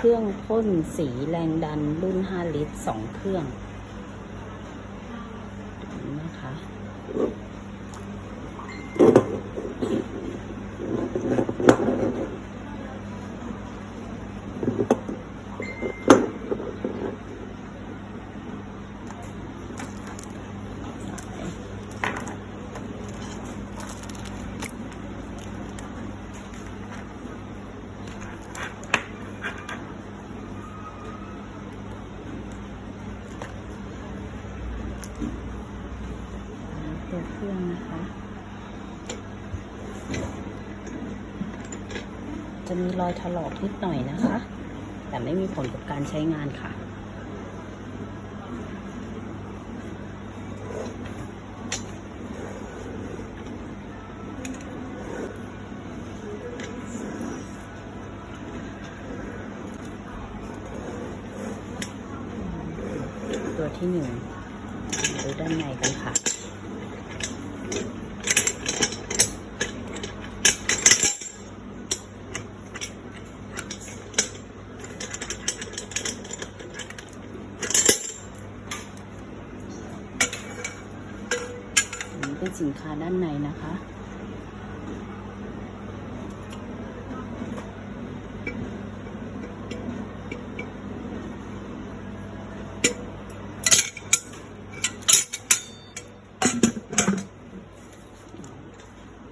เครื่องพ่นสีแรงดันรุ่น 5 ลิตร 2 เครื่องนะคะ ตัวเครื่องนะคะ จะมีรอยถลอกนิดหน่อยนะคะ แต่ไม่มีผลกับการใช้งานค่ะตัวที่หนึ่งดูด้านในกันค่ะ เป็นสินค้าด้านในนะคะ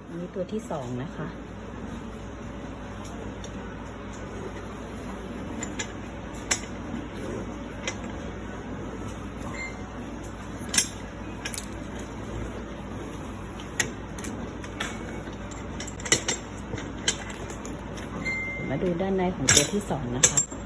อันนี้ตัวที่สองนะคะ มาดูด้านในของตัวที่สองนะคะ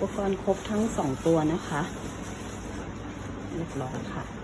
อุปกรณ์ครบทั้งสองตัวนะคะ เรียบร้อยค่ะ